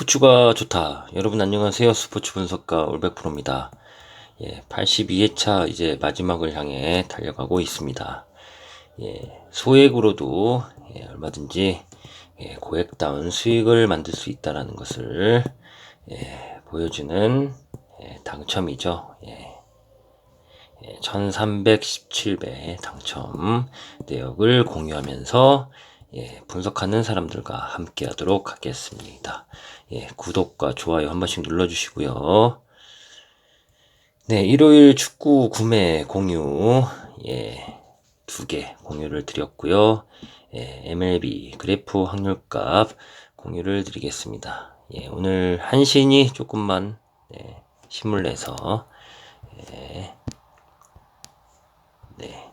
스포츠가 좋다. 여러분 안녕하세요. 스포츠 분석가 올백프로입니다. 예, 82회차 이제 마지막을 향해 달려가고 있습니다. 예, 소액으로도 예, 얼마든지 예, 고액다운 수익을 만들 수 있다라는 것을 예, 보여주는 예, 당첨이죠. 예. 1317배 당첨 내역을 공유하면서 예, 분석하는 사람들과 함께 하도록 하겠습니다. 예, 구독과 좋아요 한 번씩 눌러주시고요. 네, 일요일 축구 구매 공유, 예, 두 개 공유를 드렸고요. 예, MLB 그래프 확률값 공유를 드리겠습니다. 예, 오늘 한신이 조금만 예, 힘을 내서 예, 네,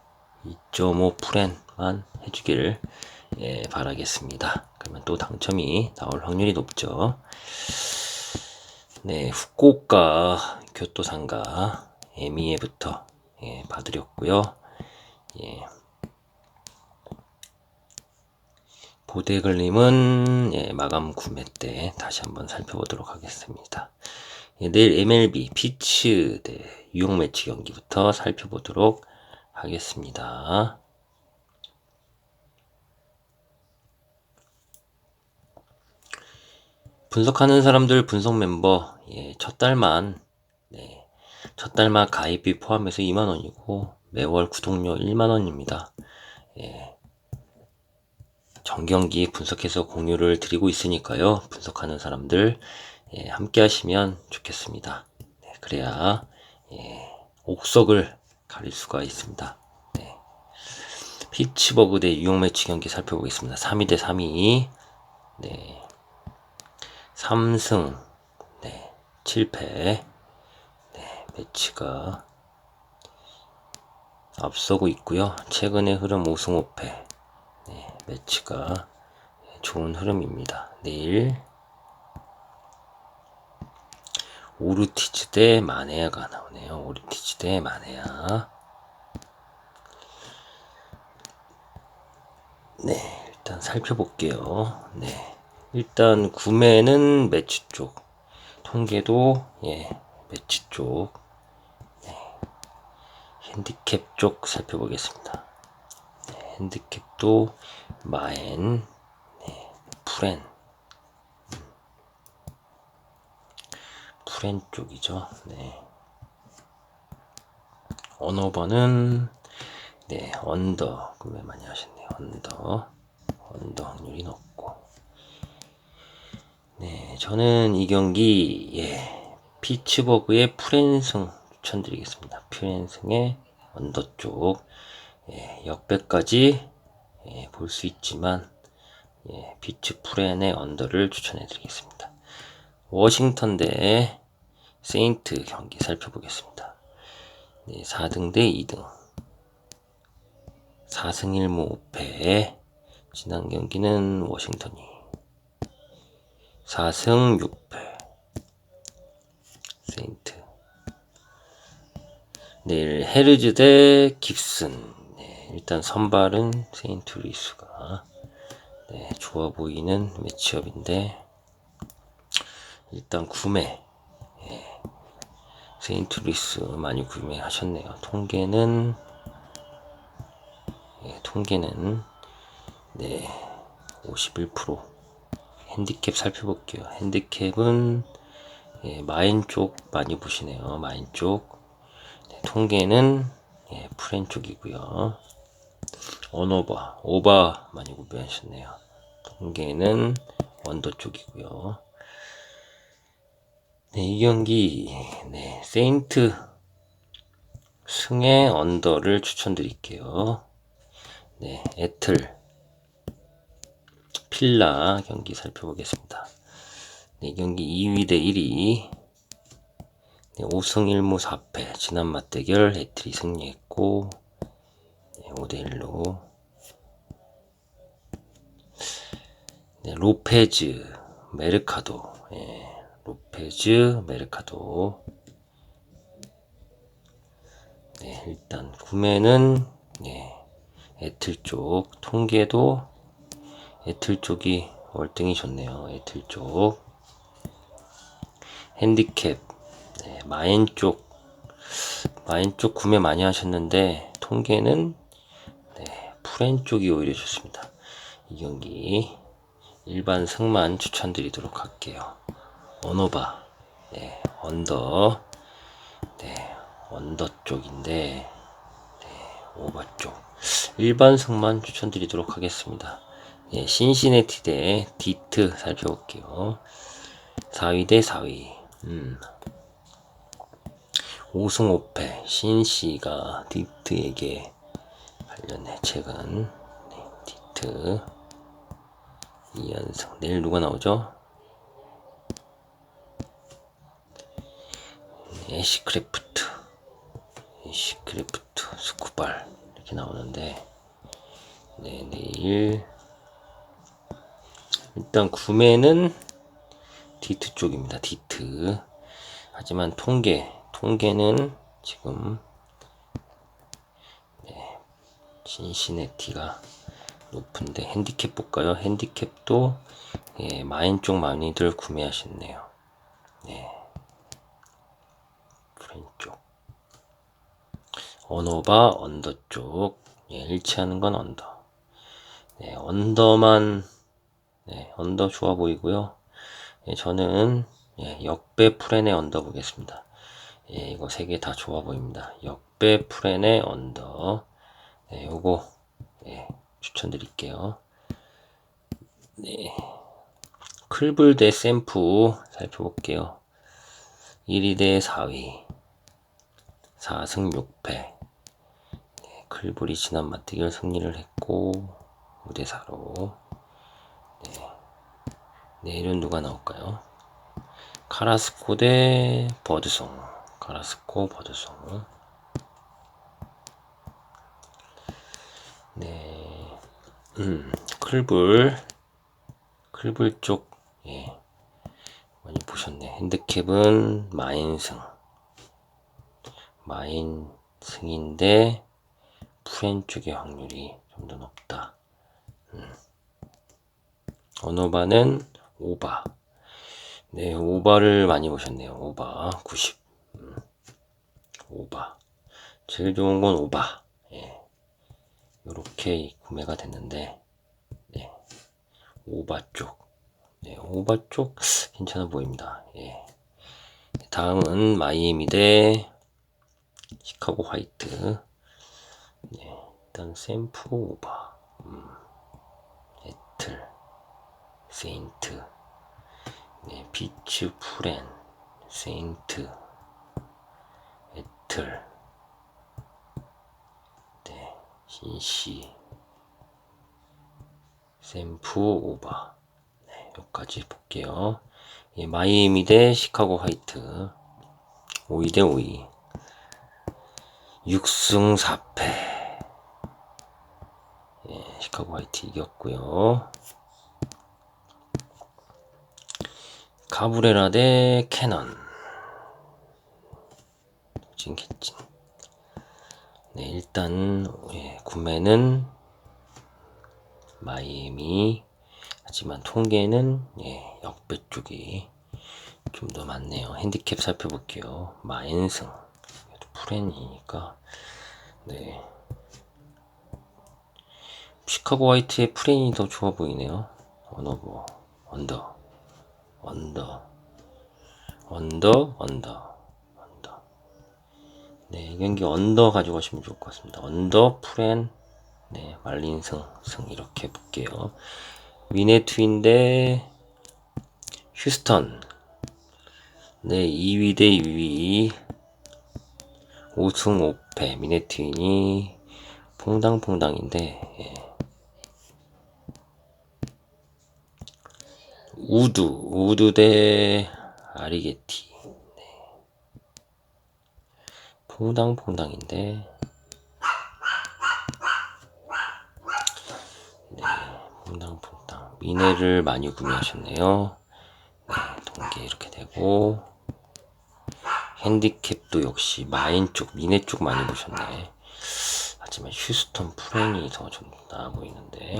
2.5%만 해주길 예, 바라겠습니다. 그러면 또 당첨이 나올 확률이 높죠. 네, 후쿠오카 교토상가 에미에부터 예, 봐드렸고요. 예. 보대글님은 예, 마감 구매 때 다시 한번 살펴보도록 하겠습니다. 예, 내일 MLB 피츠 대 유용 매치 경기부터 살펴보도록 하겠습니다. 분석하는 사람들 분석 멤버 예, 첫 달만 네, 첫 달만 가입비 포함해서 2만 원이고 매월 구독료 1만 원입니다. 예, 정경기 분석해서 공유를 드리고 있으니까요. 분석하는 사람들 예, 함께 하시면 좋겠습니다. 네, 그래야 예, 옥석을 가릴 수가 있습니다. 네. 피츠버그 대 유용 매치 경기 살펴보겠습니다. 3위 대 3위. 네. 3승, 네, 7패, 네, 매치가 앞서고 있고요. 최근의 흐름 5승 5패, 네, 매치가 좋은 흐름입니다. 내일 오르티즈 대 마네아가 나오네요. 오르티즈 대 마네아. 네, 일단 살펴볼게요. 네. 일단 구매는 매치 쪽 통계도 예 매치 쪽 네. 핸디캡 쪽 살펴보겠습니다. 네, 핸디캡도 마엔 네, 프렌. 프렌 쪽이죠. 네. 언어버는 네 언더. 구매 많이 하셨네요. 언더. 언더 확률이 높고 네, 저는 이 경기 예, 피츠버그의 프랜승 추천드리겠습니다. 프랜승의 언더 쪽 예, 역배까지 예, 볼 수 있지만 예, 피츠 프렌의 언더를 추천해드리겠습니다. 워싱턴 대 세인트 경기 살펴보겠습니다. 네, 4등 대 2등 4승 1무 5패 지난 경기는 워싱턴이 4승 6패. 세인트. 내일 헤르즈 대 깁슨. 네, 일단 선발은 세인트 리스가. 네, 좋아 보이는 매치업인데 일단 구매. 네, 세인트 리스 많이 구매하셨네요. 통계는 네, 통계는 네, 51% 핸디캡 살펴볼게요. 핸디캡은 예, 마인 쪽 많이 보시네요. 마인 쪽. 네, 통계는 예, 프렌 쪽이고요. 언오바, 오바 많이 구매하셨네요. 통계는 원더 쪽이고요. 네, 이 경기 네, 세인트 승의 언더를 추천드릴게요. 네, 애틀 필라 경기 살펴보겠습니다. 네, 경기 2위 대 1위. 네, 5승 1무 4패. 지난 맞대결 해트리 승리했고, 네, 5대 1로. 네, 로페즈, 메르카도. 네, 로페즈, 메르카도. 네, 일단 구매는 네, 애틀 쪽 통계도 애틀 쪽이 월등히 좋네요. 애틀 쪽. 핸디캡, 네, 마인 쪽, 마인 쪽 구매 많이 하셨는데, 통계는, 네, 프렌 쪽이 오히려 좋습니다. 이 경기, 일반 승만 추천드리도록 할게요. 언어바, 네, 언더, 네, 언더 쪽인데, 네, 오바 쪽. 일반 승만 추천드리도록 하겠습니다. 예, 신시내티 대 디트 살펴볼게요. 4위 대 4위. 음. 5승 5패. 신시가 디트에게 관련해 최근 네, 디트 2연승. 내일 누가 나오죠? 네, 애쉬크래프트. 애쉬크래프트 스쿠발 이렇게 나오는데 네, 내일 일단 구매는 디트 쪽입니다. 디트. 하지만 통계, 통계는 지금 네, 신시네티가 높은데 핸디캡 볼까요? 핸디캡도 예, 마인 쪽 많이들 구매하셨네요. 네. 프렌 쪽. 언어바 언더 쪽. 예, 일치하는 건 언더. 네, 언더만 네, 언더 좋아 보이고요. 예, 저는 예, 역배 프렌의 언더 보겠습니다. 예, 이거 세 개 다 좋아 보입니다. 역배 프렌의 언더. 네, 요거 예, 추천드릴게요. 네. 클불 대 샘프 살펴볼게요. 1위 대 4위. 4승 6패. 네, 클불이 지난 맞대결 승리를 했고 5대 4로. 네. 내일은 누가 나올까요? 카라스코 대 버드송. 카라스코 버드송. 네. 음, 클불. 클불 쪽, 예. 많이 보셨네. 핸드캡은 마인승. 마인승인데, 프렌 쪽의 확률이 좀 더 높다. 음. 언어바는 오바. 네, 오바를 많이 보셨네요. 오바 90. 음. 오바. 제일 좋은 건 오바. 예. 요렇게 구매가 됐는데, 네. 오바 쪽. 네, 오바 쪽 괜찮아 보입니다. 예. 다음은 마이애미 대 시카고 화이트. 네, 일단 샘프 오바. 음. 세인트. 네, 비츠 프렌. 세인트. 애틀. 네, 신시. 샘프 오바. 네, 여기까지 볼게요. 예, 마이애미 대 시카고 화이트. 5위 대 5위. 6승 4패. 예, 시카고 화이트 이겼고요. 카브레라 대 캐넌. 찐겠진. 네, 일단 예, 구매는 마이애미. 하지만 통계는 예, 역배 쪽이 좀 더 많네요. 핸디캡 살펴볼게요. 마인승. 프렌이니까. 네. 시카고 화이트의 프렌이 더 좋아 보이네요. 언어버, 언더, 언더, 언더, 언더, 언더. 네, 이 경기 언더 가져가시면 좋을 것 같습니다. 언더, 프렌, 네, 말린 승, 승 이렇게 볼게요. 위네투인데 휴스턴 네 2위 대 2위 5승 5패 미네트윈이 퐁당퐁당인데 예. 우드 우드 대 아리게티 네. 퐁당퐁당인데 네, 퐁당퐁당 미네를 많이 구매하셨네요 네, 동계 이렇게 되고 핸디캡도 역시 마인 쪽, 미네 쪽 많이 보셨네. 하지만 휴스턴 프렌이 더 좀 나아 보이는데.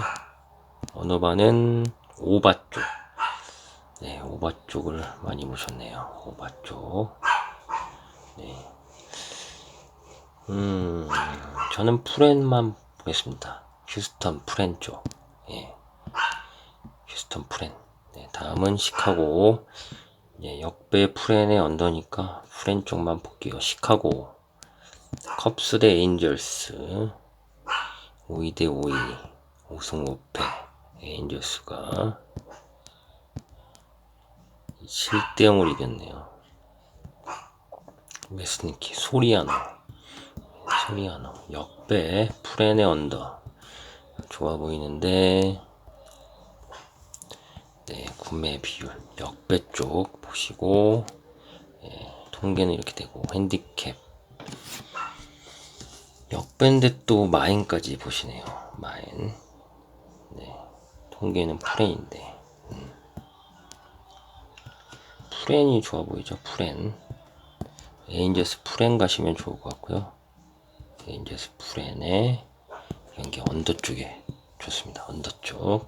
언어바는 오바 쪽. 네, 오바 쪽을 많이 보셨네요. 오바 쪽. 네. 음, 저는 프렌만 보겠습니다. 휴스턴 프렌 쪽. 예. 휴스턴 프렌. 네, 다음은 시카고. 예, 역배 프렌의 언더니까 프렌 쪽만 볼게요. 시카고. 컵스 대 에인절스. 5위 대 5위. 5승 5패. 에인절스가 7대 0으로 이겼네요. 메스니키, 소리아노. 소리아노. 역배, 프렌의 언더. 좋아 보이는데, 네, 구매 비율. 역배 쪽 보시고, 예, 통계는 이렇게 되고, 핸디캡. 역배인데 또 마인까지 보시네요. 마인. 네, 통계는 프렌인데. 프렌이 좋아 보이죠? 프렌. 에인저스 프렌 가시면 좋을 것 같고요. 에인저스 프렌의 연기 언더 쪽에 좋습니다. 언더 쪽.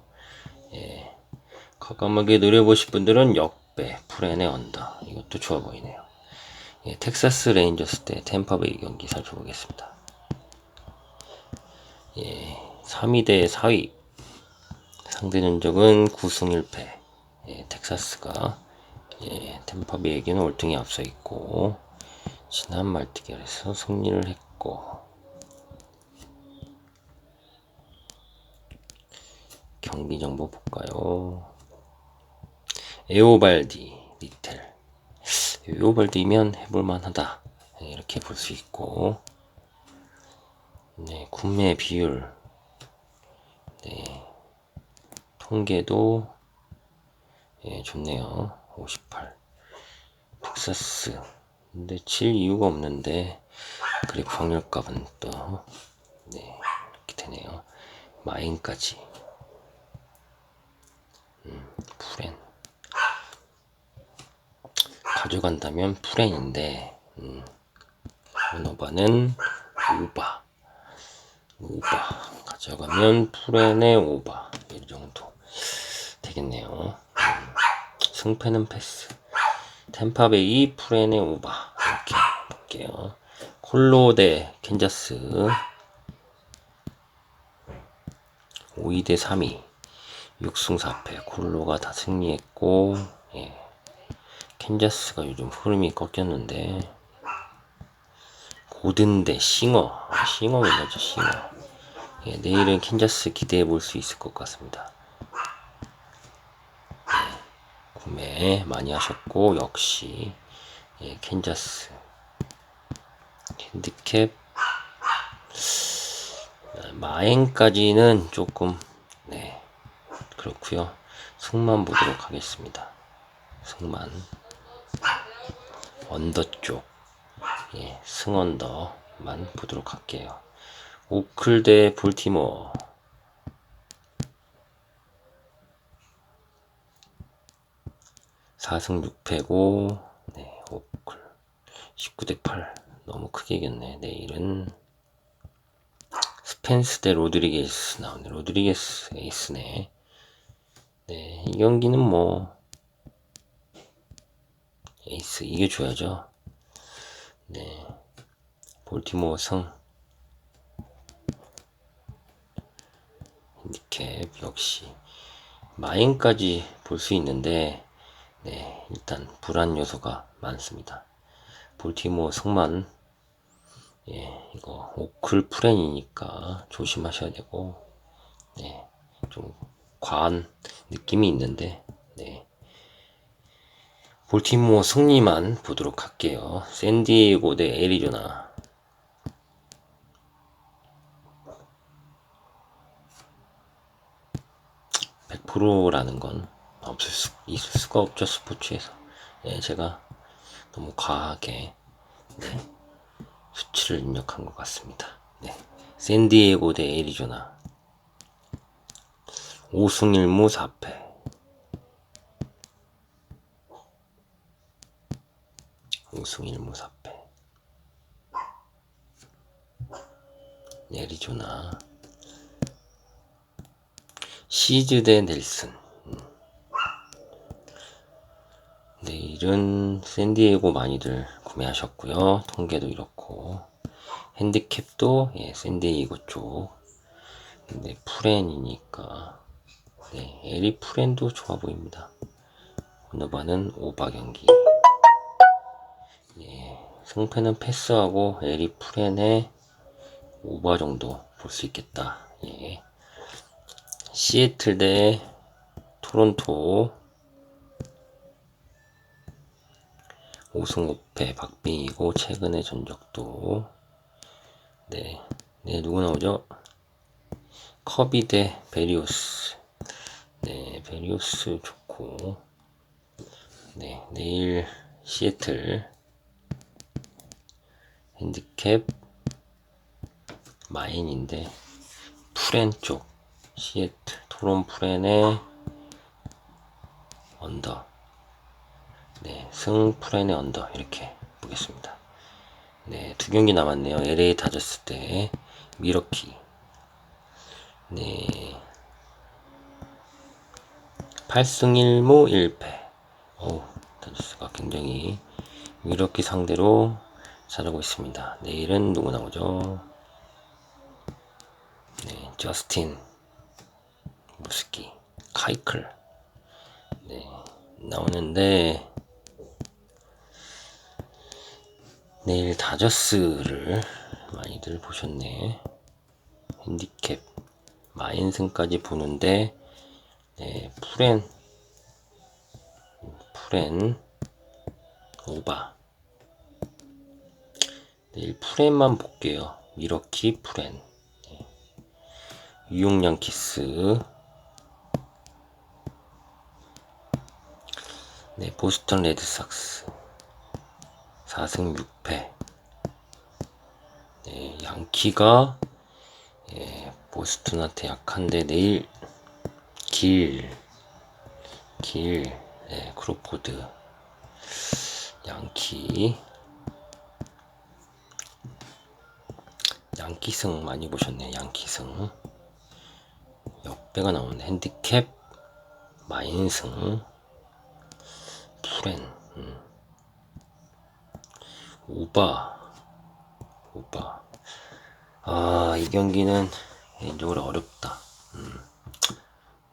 예. 과감하게 노려보실 분들은 역배 프렌의 언더. 이것도 좋아 보이네요. 예, 텍사스 레인저스 때 템파베이 경기 살펴보겠습니다. 예, 3위 대 4위. 상대 전적은 9승 1패. 예, 텍사스가 예, 템파베이에게는 월등히 앞서 있고 지난 말티결에서 승리를 했고. 경기 정보 볼까요? 에오발디 리텔. 에오발디면 해볼만하다. 이렇게 볼 수 있고. 네 구매 비율. 네 통계도 예 좋네요 58 텍사스. 근데 칠 이유가 없는데 그래 확률값은 또 네, 이렇게 되네요. 마인까지. 음, 프렌 가져간다면 프렌인데 음, 오너바는 우바. 우바. 가져가면 프렌의 오바. 이 정도 되겠네요. 음, 승패는 패스. 템파베이 프렌의 오바. 이렇게 볼게요. 콜로 대 캔자스. 5위 대 3위 6승 4패. 콜로가 다 승리했고 예. 캔자스가 요즘 흐름이 꺾였는데. 고든 대 싱어. 아, 싱어 괜찮죠 싱어. 예, 내일은 캔자스 기대해 볼 수 있을 것 같습니다 예, 구매 많이 하셨고 역시 예, 캔자스. 핸디캡. 마행까지는 조금 네 그렇고요. 승만 보도록 하겠습니다. 승만. 언더 쪽. 예, 승언더만 보도록 할게요. 오클 대 볼티모어 4승 6패고 네, 오클 19대 8 너무 크게 이겼네. 내일은 스펜스 대 로드리게스 나오네. 로드리게스 에이스네. 네, 이 경기는 뭐 에이스 이겨줘야죠. 네 볼티모어 승. 핸디캡 역시 마인까지 볼 수 있는데 네 일단 불안 요소가 많습니다. 볼티모어 승만. 예 이거 오클 프렌이니까 조심하셔야 되고 네 좀 과한 느낌이 있는데 네. 볼티모어 승리만 보도록 할게요. 샌디에고 대 애리조나. 100%라는 건 없을 수, 있을 수가 없죠 스포츠에서. 예, 제가 너무 과하게 네, 수치를 입력한 것 같습니다. 네. 샌디에고 대 애리조나. 5승 1무 4패. 5승 1무 4패. 애리조나. 시즈 대 넬슨 내일은 샌디에고 많이들 구매하셨고요. 통계도 이렇고 핸디캡도 예, 샌디에고 쪽. 근데 프렌이니까 네, 에리 프렌도 좋아 보입니다. 반은 오바 경기. 예, 승패는 패스하고 에리 프렌의 오바 정도 볼 수 있겠다. 예. 시애틀 대 토론토 5승 5패 박빙이고 최근의 전적도. 네, 네 누구 나오죠? 커비 대 베리오스. 네 베리오스 좋고. 네 내일 시애틀. 핸디캡. 마인인데 프렌 쪽. 시애틀 토론 프렌의 언더 네, 승 프렌의 언더 이렇게 보겠습니다. 네, 두 경기 남았네요. LA 다저스 때 미러키. 네. 8승 1무 1패. 오, 다저스가 굉장히 미러키 상대로 잘하고 있습니다. 내일은 누구 나오죠? 네, 저스틴 무스키, 카이클. 네, 나오는데 내일 다저스를 많이들 보셨네. 핸디캡 마인승까지 보는데 네, 프렌 프렌 오바 내일 프렌만 볼게요. 미러키 프렌 네. 유용량 키스 네, 보스턴 레드삭스 4승 6패. 네, 양키가 예, 보스턴한테 약한데 내일 길, 길, 네, 크로포드, 양키, 양키승 많이 보셨네, 양키승. 역배가 나오는 핸디캡, 마인승, 프렌, 음. 오바 오바 아이 경기는 개인적으로 어렵다. 음.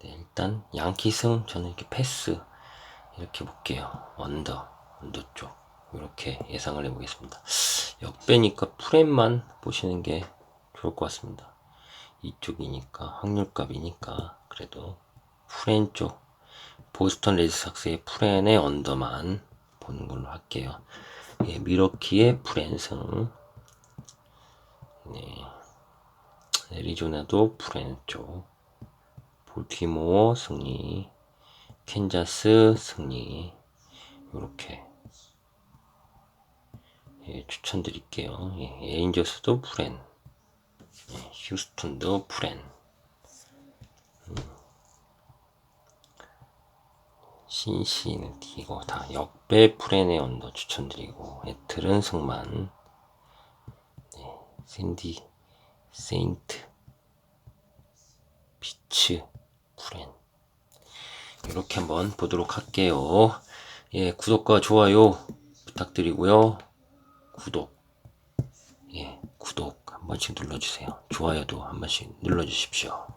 네, 일단 양키승 저는 이렇게 패스 이렇게 볼게요. 언더 언더 쪽. 이렇게 예상을 해보겠습니다. 역배니까 프렘만 보시는 게 좋을 것 같습니다. 이쪽이니까 확률값이니까 그래도 프렌 쪽. 보스턴 레드삭스의 프렌의 언더만 보는 걸로 할게요 예, 미러키의 프랜승. 네. 애리조나도 프랜 쪽. 볼티모어 승리. 캔자스 승리. 이렇게 예, 추천드릴게요. 예, 에인저스도 프렌. 예, 휴스턴도 프렌. 신시는 이거 다 역배 프레네 언더 추천드리고 애틀은 승만. 네, 샌디 세인트 비츠 프렌 이렇게 한번 보도록 할게요. 예 구독과 좋아요 부탁드리고요. 구독. 예 구독 한 번씩 눌러주세요. 좋아요도 한 번씩 눌러주십시오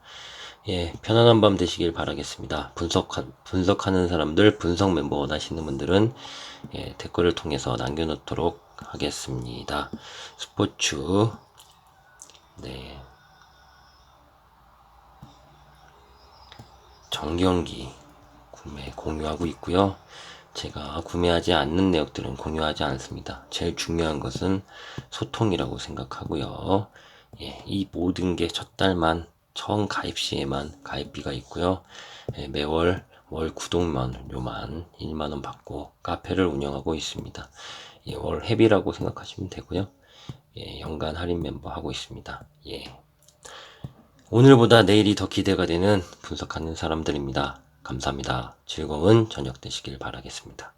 예, 편안한 밤 되시길 바라겠습니다. 분석하, 분석하는 사람들, 분석 멤버 원하시는 분들은 예, 댓글을 통해서 남겨놓도록 하겠습니다. 스포츠, 네. 정경기 구매 공유하고 있고요. 제가 구매하지 않는 내역들은 공유하지 않습니다. 제일 중요한 것은 소통이라고 생각하고요. 예, 이 모든 게 첫 달만 처음 가입 시에만 가입비가 있고요. 예, 매월 월 구독료만 1만원 받고 카페를 운영하고 있습니다. 예, 월 회비라고 생각하시면 되고요. 예, 연간 할인 멤버 하고 있습니다. 예. 오늘보다 내일이 더 기대가 되는 분석하는 사람들입니다. 감사합니다. 즐거운 저녁 되시길 바라겠습니다.